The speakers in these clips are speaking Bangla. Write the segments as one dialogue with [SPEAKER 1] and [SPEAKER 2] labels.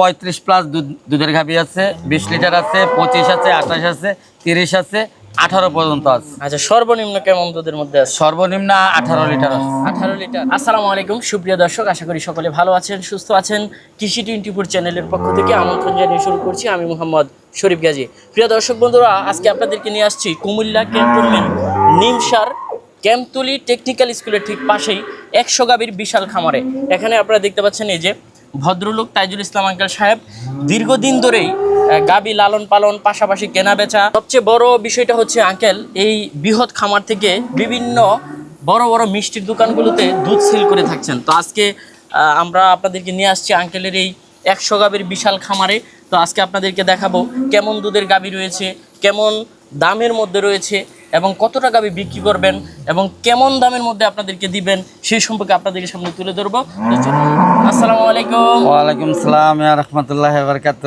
[SPEAKER 1] পঁয়ত্রিশ প্লাস দুধের গাভি আছে বিশ লিটার আছে পঁচিশ আছে আঠাশ আছে তিরিশ আছে আঠারো পর্যন্ত আছে।
[SPEAKER 2] আচ্ছা সর্বনিম্ন কেমন দুধের মধ্যে আছে?
[SPEAKER 1] সর্বনিম্ন আঠারো লিটার আছে।
[SPEAKER 2] আঠারো লিটার আসসালামু আলাইকুম সুপ্রিয় দর্শক আশা করি সকলে ভালো আছেন সুস্থ আছেন। কৃষি টোয়েন্টি ফোর চ্যানেলের পক্ষ থেকে আমন্ত্রণ জানিয়ে শুরু করছি আমি মোহাম্মদ শরীফ গাজী। প্রিয় দর্শক বন্ধুরা আজকে আপনাদেরকে নিয়ে আসছি কুমিল্লা ক্যান্টনমেন্ট নিমসার ক্যাম্পতুলি টেকনিক্যাল স্কুলের ঠিক পাশেই একশো গাবির বিশাল খামারে। এখানে আপনারা দেখতে পাচ্ছেন এই যে ভদ্রলোক তাইজুল ইসলাম আঙ্কেল সাহেব দীর্ঘদিন ধরেই গাবি লালন পালন, পাশাপাশি কেনা বেচা। সবচেয়ে বড় বিষয়টা হচ্ছে আঙ্কেল, এই বৃহৎ খামার থেকে বিভিন্ন বড় বড় মিষ্টির দোকানগুলোতে দুধ সেল করে থাকছেন। তো আজকে আমরা আপনাদেরকে নিয়ে আসছি আঙ্কেলের এই একশো গাবির বিশাল খামারে। তো আজকে আপনাদেরকে দেখাবো কেমন দুধের গাবি রয়েছে, কেমন দামের মধ্যে রয়েছে এবং কতটা গাবি বিক্রি করবেন এবং কেমন দামের মধ্যে আপনাদেরকে দিবেন সেই সম্পর্কে আপনাদেরকে সামনে তুলে ধরবো। আসসালামু আলাইকুম।
[SPEAKER 1] ওয়ালাইকুম সালাম রহমতুল্লাহ বরকাত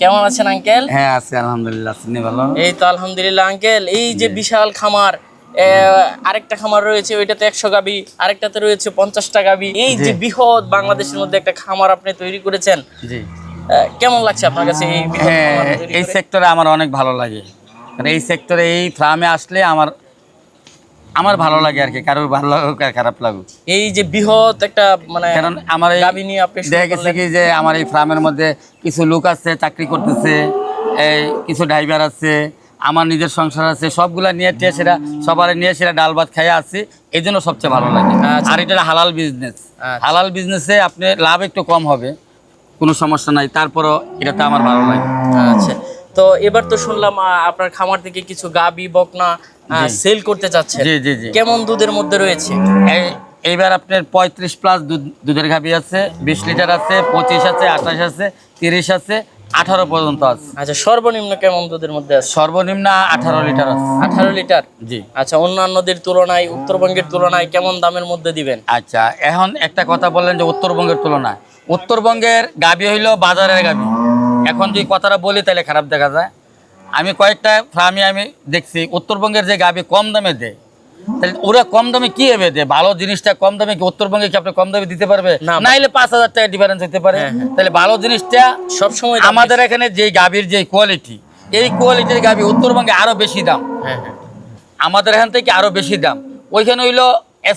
[SPEAKER 2] কেমন আছেন আঙ্কেল?
[SPEAKER 1] হ্যাঁ আছে আলহামদুলিল্লাহ আপনি ভালো?
[SPEAKER 2] এই তো আলহামদুলিল্লাহ আঙ্কেল। এই যে বিশাল খামার আরেকটা খামার রয়েছে ওইটাতে একশো গাবি আরেকটাতে রয়েছে পঞ্চাশটা গাবি। এই যে বৃহৎ বাংলাদেশের মধ্যে একটা খামার আপনি তৈরি করেছেন
[SPEAKER 1] জি।
[SPEAKER 2] কেমন লাগছে আপনার কাছে এই
[SPEAKER 1] হ্যাঁ এই সেক্টরে আমার অনেক ভালো লাগে। কারণ এই সেক্টরে এই ফার্মে আসলে আমার আমার ভালো লাগে আর কি কারোর ভালো লাগুক আর খারাপ লাগুক।
[SPEAKER 2] এই যে বৃহৎ একটা মানে
[SPEAKER 1] কারণ আমার এই
[SPEAKER 2] গাভী নিয়ে আপনি
[SPEAKER 1] দেখা গেছে কি যে আমার এই ফার্মের মধ্যে কিছু লোক আছে চাকরি করতেছে এই কিছু ড্রাইভার আছে আমার নিজের সংসার আছে সবগুলা নিয়ে টিয়ে সেটা সবার নিয়ে সেটা ডাল ভাত খাইয়া আছি এই জন্য সবচেয়ে ভালো লাগে।
[SPEAKER 2] আচ্ছা।
[SPEAKER 1] আর এটা হালাল বিজনেস
[SPEAKER 2] আচ্ছা।
[SPEAKER 1] হালাল বিজনেসে আপনি লাভ একটু কম হবে কোনো সমস্যা নাই তারপরও এটা তো আমার ভালো লাগে।
[SPEAKER 2] আচ্ছা। তো এবার তো শুনলাম আপনার খামার থেকে কিছু গাবি বকনা সেল করতে চাচ্ছে।
[SPEAKER 1] জি জি জি।
[SPEAKER 2] কেমন দুধের মধ্যে রয়েছে?
[SPEAKER 1] এইবার আপনার পঁয়ত্রিশ প্লাস দুধের গাভি আছে বিশ লিটার আছে পঁচিশ আছে আঠাশ আছে তিরিশ আছে আঠারো পর্যন্ত আছে।
[SPEAKER 2] আচ্ছা সর্বনিম্ন কেমন দুধের মধ্যে আছে?
[SPEAKER 1] সর্বনিম্ন আঠারো লিটার আছে।
[SPEAKER 2] আঠারো লিটার
[SPEAKER 1] জি।
[SPEAKER 2] আচ্ছা অন্যান্যদের তুলনায় উত্তরবঙ্গের তুলনায় কেমন দামের মধ্যে দিবেন?
[SPEAKER 1] আচ্ছা এখন একটা কথা বললেন যে উত্তরবঙ্গের তুলনায়। উত্তরবঙ্গের গাবি হইল বাজারের গাবি। এখন যদি কথাটা বলি তাহলে খারাপ দেখা যায়। আমি কয়েকটা ফার্মে আমি দেখছি উত্তরবঙ্গের যে গাবি কম দামে দেয় তাহলে ওরা কম দামে কি হবে দেয়? ভালো জিনিসটা কম দামে কি উত্তরবঙ্গে কি আপনি কম দামে দিতে পারবে?
[SPEAKER 2] না।
[SPEAKER 1] নাইলে পাঁচ হাজার টাকা ডিফারেন্স হতে পারে।
[SPEAKER 2] হ্যাঁ, হ্যাঁ।
[SPEAKER 1] তাহলে ভালো জিনিসটা
[SPEAKER 2] সবসময়
[SPEAKER 1] আমাদের এখানে যে গাবির যে কোয়ালিটি এই কোয়ালিটির গাবি উত্তরবঙ্গে আরও বেশি দাম।
[SPEAKER 2] হ্যাঁ
[SPEAKER 1] আমাদের এখান থেকে আরও বেশি দাম। ওইখানে হইল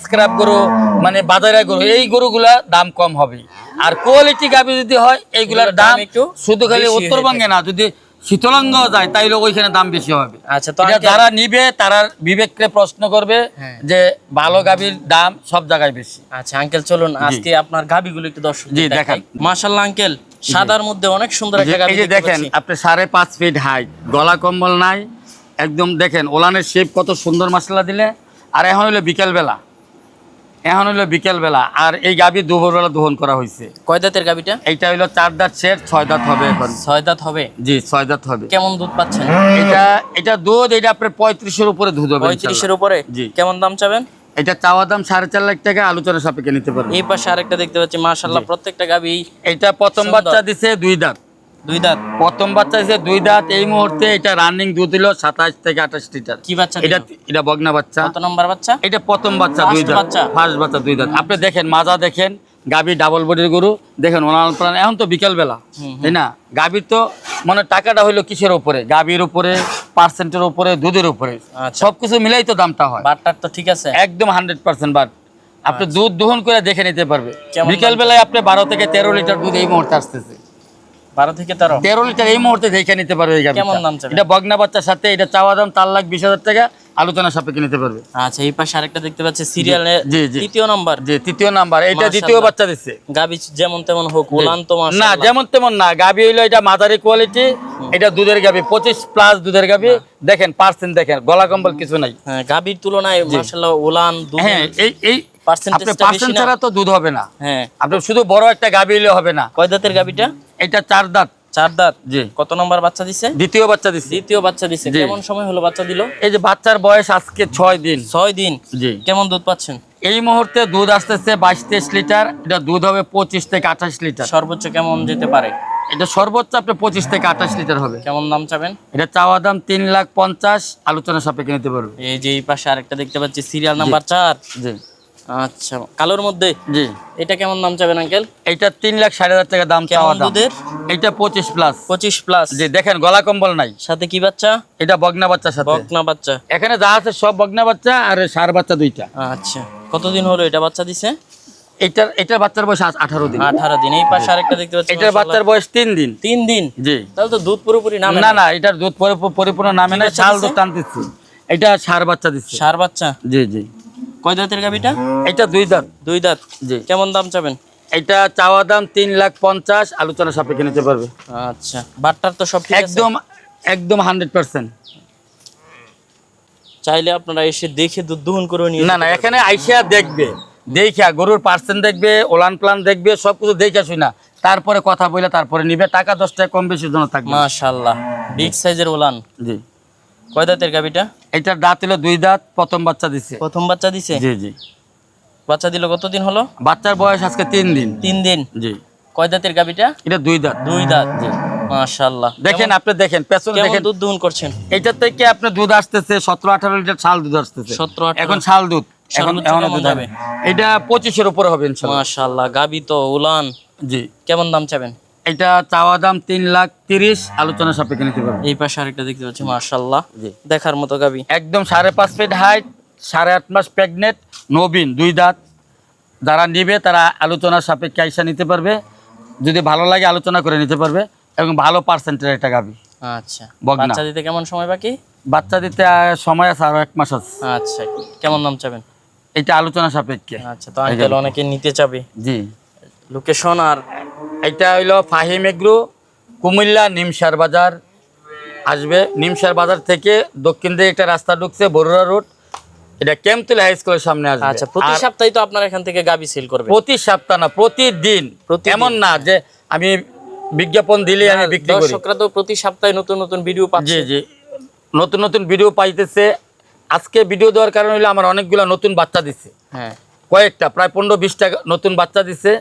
[SPEAKER 1] স্ক্র্যাপ গরু মানে বাজারে গরু এই গরুগুলা দাম কম হবে। আর কোয়ালিটি গাবি যদি হয় এইগুলার
[SPEAKER 2] দাম একটু
[SPEAKER 1] শুধু খালি উত্তরবঙ্গে না যদি শীতলঙ্গ যায় তাইলে ওইখানে দাম বেশি হবে।
[SPEAKER 2] আচ্ছা তো
[SPEAKER 1] যারা নিবে তারা বিবেককে প্রশ্ন করবে
[SPEAKER 2] হ্যাঁ।
[SPEAKER 1] যে ভালো গাবির দাম সব জায়গায় বেশি।
[SPEAKER 2] আচ্ছা আঙ্কেল চলুন আজকে আপনার গাবিগুলো একটু দর্শক
[SPEAKER 1] জি, দেখান।
[SPEAKER 2] মাশাল্লাহ আঙ্কেল সাদার মধ্যে অনেক সুন্দর একটা দেখতে
[SPEAKER 1] দেখেন আপনি সাড়ে পাঁচ ফিট হাইট গলা কম্বল নাই একদম দেখেন ওলানের শেপ কত সুন্দর মশলা দিলে আর এখন হইল বিকেলবেলা। এখন হইল বিকেলবেলা আর এই গাবি দুপুরবেলা দহন করা হয়েছে
[SPEAKER 2] কয় দাঁতের গাবিটা?
[SPEAKER 1] এইটা হইল চার দাঁত সেট ছয় দাঁত হবে এখন।
[SPEAKER 2] ছয় দাঁত হবে?
[SPEAKER 1] জি ছয় দাঁত হবে।
[SPEAKER 2] কেমন দুধ পাচ্ছেন?
[SPEAKER 1] এটা এটা দুধ এটা আপনার পঁয়ত্রিশের উপরে দুধ হবে
[SPEAKER 2] পঁয়ত্রিশের। উপরে?
[SPEAKER 1] জি।
[SPEAKER 2] কেমন দাম চাবেন?
[SPEAKER 1] এটা চাওয়া দাম সাড়ে চার লাখ টাকা আলোচনা সাপেক্ষে নিতে পারবে।
[SPEAKER 2] এই পাশে আরেকটা দেখতে পাচ্ছি মাশাল্লাহ প্রত্যেকটা গাবি
[SPEAKER 1] এটা প্রথম। বাচ্চা দিছে দুই দাঁত।
[SPEAKER 2] দুই দাঁত।
[SPEAKER 1] প্রথম বাচ্চা দিছে দুই দাঁত এই মুহূর্তে এটা রানিং দুধ হলো সাতাশ থেকে আঠাশ লিটার
[SPEAKER 2] কি বাচ্চা
[SPEAKER 1] এটা এটা বগনা বাচ্চা।
[SPEAKER 2] কত নম্বর বাচ্চা?
[SPEAKER 1] এটা প্রথম বাচ্চা দুই দাঁত? ফার্স্ট বাচ্চা দুই দাঁত। আপনি দেখেন মাজা দেখেন গাভী ডাবল বডির গরু। দেখেন ওনার প্রাণ এখন তো বিকেল বেলা তাই না? গাভীর তো মানে টাকাটা হইল কিসের উপরে? গাভীর উপরে পার্সেন্টের উপরে দুধের উপরে।
[SPEAKER 2] আচ্ছা।
[SPEAKER 1] সবকিছু মিলাই তো দামটা হয়।
[SPEAKER 2] বাটটার তো ঠিক আছে।
[SPEAKER 1] একদম হান্ড্রেড পার্সেন্ট বাট। আপনি দুধ দহন করে দেখে নিতে পারবে।
[SPEAKER 2] কেমন
[SPEAKER 1] বিকেল বেলায় আপনি বারো থেকে তেরো লিটার দুধ এই মুহূর্তে আসতেছে।
[SPEAKER 2] বারো থেকে তেরো।
[SPEAKER 1] তেরো লিটার এই মুহূর্তে দেখে নিতে পারবে এই
[SPEAKER 2] কেমন দাম
[SPEAKER 1] এটা বগনা বাচ্চার সাথে এটা চাওয়া দাম চার লাখ বিশ হাজার টাকা। আলোচনা সাপেক্ষে নিতে পারবে।
[SPEAKER 2] আচ্ছা এই পাশে আরেকটা দেখতে পাচ্ছি সিরিয়ালে
[SPEAKER 1] জি, জি।
[SPEAKER 2] তৃতীয় নম্বর।
[SPEAKER 1] যে তৃতীয় নাম্বার। এটা দ্বিতীয় বাচ্চা দিচ্ছে
[SPEAKER 2] গাবি যেমন তেমন হোক ওলান তো
[SPEAKER 1] না যেমন তেমন না। গাবি হইল এটা মাঝারি কোয়ালিটি এটা দুধের গাবি পঁচিশ প্লাস দুধের গাবি দেখেন পার্সেন্ট দেখেন গলা কম্বল কিছু নাই।
[SPEAKER 2] হ্যাঁ গাবির তুলনায় মাশাআল্লাহ ওলান দুধ
[SPEAKER 1] হ্যাঁ এই পার্সেন্ট ছাড়া তো দুধ হবে না।
[SPEAKER 2] হ্যাঁ।
[SPEAKER 1] আপনি শুধু বড় একটা গাবি হইলে হবে না।
[SPEAKER 2] কয় দাঁতের গাবিটা
[SPEAKER 1] এটা চার দাঁত।
[SPEAKER 2] চার দাঁত?
[SPEAKER 1] জি।
[SPEAKER 2] কত নম্বর বাচ্চা দিছে?
[SPEAKER 1] দ্বিতীয় বাচ্চা দিচ্ছি
[SPEAKER 2] দ্বিতীয় বাচ্চা দিছে। কেমন সময় হলো বাচ্চা দিল?
[SPEAKER 1] এই যে বাচ্চার বয়স আজকে ছয় দিন।
[SPEAKER 2] ছয় দিন।
[SPEAKER 1] জি।
[SPEAKER 2] কেমন দুধ পাচ্ছেন?
[SPEAKER 1] এই মুহূর্তে দুধ আসতেছে বাইশ তেইশ লিটার। এটা দুধ হবে পঁচিশ থেকে আঠাশ লিটার।
[SPEAKER 2] সর্বোচ্চ কেমন যেতে পারে?
[SPEAKER 1] এটা সর্বোচ্চ আপনি পঁচিশ থেকে আঠাশ লিটার হবে।
[SPEAKER 2] কেমন দাম চাবেন?
[SPEAKER 1] এটা চাওয়া দাম তিন লাখ পঞ্চাশ। আলোচনা সাপেক্ষে নিতে পারবে।
[SPEAKER 2] এই যে এই পাশে আরেকটা দেখতে পাচ্ছি। সিরিয়াল নাম্বার চার।
[SPEAKER 1] জি।
[SPEAKER 2] আচ্ছা কালোর মধ্যে?
[SPEAKER 1] জি।
[SPEAKER 2] এটা কেমন দাম চাবেন আঙ্কেল?
[SPEAKER 1] এইটা তিন লাখ ষাট হাজার টাকা দাম চাওয়া
[SPEAKER 2] দুধের?
[SPEAKER 1] এইটা পঁচিশ প্লাস
[SPEAKER 2] পঁচিশ প্লাস
[SPEAKER 1] জি দেখেন গলা কম্বল নাই।
[SPEAKER 2] সাথে কি বাচ্চা?
[SPEAKER 1] এটা বগনা বাচ্চার সাথে।
[SPEAKER 2] বকনা বাচ্চা।
[SPEAKER 1] এখানে যা আছে সব বগনা বাচ্চা আর সার বাচ্চা দুইটা।
[SPEAKER 2] আচ্ছা কতদিন হলো এটা বাচ্চা দিছে?
[SPEAKER 1] এটার বাচ্চার বয়স আঠারো দিন।
[SPEAKER 2] আঠারো দিন। এই পাশে আরেকটা দেখতে পাচ্ছি
[SPEAKER 1] এটার বাচ্চার বয়স তিন দিন।
[SPEAKER 2] তিন দিন?
[SPEAKER 1] জি।
[SPEAKER 2] তাহলে তো দুধ পুরোপুরি নামে
[SPEAKER 1] না না। এটার দুধ পরিপূর্ণ নামে না
[SPEAKER 2] বাচ্চা
[SPEAKER 1] দুধ টানতেছি। এটা সার বাচ্চা দিচ্ছে
[SPEAKER 2] সার বাচ্চা?
[SPEAKER 1] জি জি।
[SPEAKER 2] কয় দাঁতের গাবিটা
[SPEAKER 1] এটা দুই দাঁত।
[SPEAKER 2] দুই দাঁত।
[SPEAKER 1] জি।
[SPEAKER 2] কেমন দাম চাবেন?
[SPEAKER 1] এটা চাওয়া দাম তিন লাখ পঞ্চাশ আলোচনা সাপেক্ষে নিতে পারবে।
[SPEAKER 2] আচ্ছা। বাটটার তো সব
[SPEAKER 1] একদম একদম হান্ড্রেড পার্সেন্ট
[SPEAKER 2] চাইলে আপনারা এসে দেখে দুধ দহন করে নিয়ে
[SPEAKER 1] না না এখানে আইসা দেখবে। দেখা গরুর পার্সেন্ট দেখবে ওলান প্লান দেখবে সব কিছু দেখে শুই না। তারপরে কথা বলে তারপরে নিবে। টাকা দশ টাকা কম বেশি জন্য থাকবে।
[SPEAKER 2] মাশাল্লাহ। বিগ সাইজের ওলান।
[SPEAKER 1] জি।
[SPEAKER 2] কয় দাঁতের গাবিটা
[SPEAKER 1] এটার দাঁত হলো দুই দাঁত প্রথম বাচ্চা দিচ্ছে
[SPEAKER 2] প্রথম বাচ্চা দিছে?
[SPEAKER 1] জি জি।
[SPEAKER 2] বাচ্চা দিল কতদিন হলো?
[SPEAKER 1] বাচ্চার বয়স আজকে তিন দিন।
[SPEAKER 2] তিন দিন?
[SPEAKER 1] জি।
[SPEAKER 2] কয় দাঁতের গাবিটা
[SPEAKER 1] এটা দুই দাঁত।
[SPEAKER 2] দুই দাঁত জি। মাশাল্লাহ
[SPEAKER 1] দেখেন আপনি দেখেন পেছনে দেখেন।
[SPEAKER 2] দুধ দহন করছেন?
[SPEAKER 1] এটা থেকে আপনার দুধ আসতেছে সতেরো আঠারো লিটার ছাল দুধ আসতেছে।
[SPEAKER 2] 17 18
[SPEAKER 1] এখন ছাল দুধ। এখন এখন দুধ? হবে। এটা পঁচিশের উপরে হবে ইনশাল্লাহ
[SPEAKER 2] মাশাল্লাহ গাবি তো উলান।
[SPEAKER 1] জি।
[SPEAKER 2] কেমন দাম চাবেন?
[SPEAKER 1] এটা চাওয়া দাম তিন লাখ তিরিশ আলোচনা সাপেক্ষে নিতে পারবে।
[SPEAKER 2] এই পাশে আরেকটা দেখতে পাচ্ছি মাশাল্লাহ
[SPEAKER 1] জি।
[SPEAKER 2] দেখার মতো গাবি।
[SPEAKER 1] একদম সাড়ে পাঁচ ফিট হাইট সাড়ে আট মাস প্রেগনেন্ট নবীন দুই দাঁত। যারা নিবে তারা আলোচনা সাপেক্ষে আইসা নিতে পারবে। যদি ভালো লাগে আলোচনা করে নিতে পারবে। এবং ভালো পার্সেন্টের একটা গাবি।
[SPEAKER 2] আচ্ছা। বাচ্চা দিতে কেমন সময় বাকি?
[SPEAKER 1] বাচ্চা দিতে সময় আছে আরও এক মাস আছে।
[SPEAKER 2] আচ্ছা কেমন দাম চাবেন?
[SPEAKER 1] এটা আলোচনা সাপেক্ষে।
[SPEAKER 2] আচ্ছা তো আঙ্কেল অনেকে নিতে চাবে।
[SPEAKER 1] জি।
[SPEAKER 2] লোকেশন আর
[SPEAKER 1] এটা হইল ফাহিম এগ্রো কুমিল্লা নিমসার বাজার। আসবে নিমসার বাজার থেকে দক্ষিণ দিকে একটা রাস্তা ঢুকছে বরুড়া রোড। এটা কেমতুল হাই স্কুলের সামনে আসবে।
[SPEAKER 2] আচ্ছা প্রতি সপ্তাহে তো আপনার এখান থেকে গাবি সেল করবে।
[SPEAKER 1] প্রতি সপ্তাহ না
[SPEAKER 2] প্রতিদিন।
[SPEAKER 1] এমন না যে আমি বিজ্ঞাপন দিলে আমি বিক্রি করি।
[SPEAKER 2] দর্শকরা তো প্রতি সপ্তাহে নতুন নতুন ভিডিও
[SPEAKER 1] জি
[SPEAKER 2] পাচ্ছে।
[SPEAKER 1] জি। নতুন নতুন ভিডিও পাইতেছে। আজকে ভিডিও দেওয়ার কারণে হলো আমার অনেকগুলো নতুন বাচ্চা দিছে।
[SPEAKER 2] হ্যাঁ।
[SPEAKER 1] কয়েকটা প্রায় পনেরো বিশটা নতুন বাচ্চা দিছে।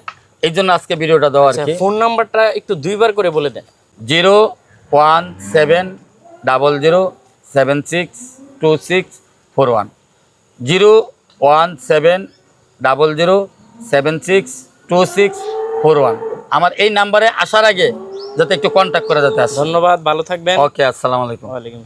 [SPEAKER 1] এই জন্য আজকে ভিডিওটা দেওয়া আর
[SPEAKER 2] আচ্ছা
[SPEAKER 1] কি।
[SPEAKER 2] ফোন নাম্বারটা একটু দুইবার করে বলে দেন।
[SPEAKER 1] Zero one seven double zero seven six two six four one. Zero one seven double zero seven six two six four one. আমার এই নাম্বারে আসার আগে যাতে একটু কন্ট্যাক্ট করা যাতে আসে।
[SPEAKER 2] ধন্যবাদ ভালো থাকবেন।
[SPEAKER 1] ওকে আসসালামু আলাইকুম।
[SPEAKER 2] ওয়ালাইকুম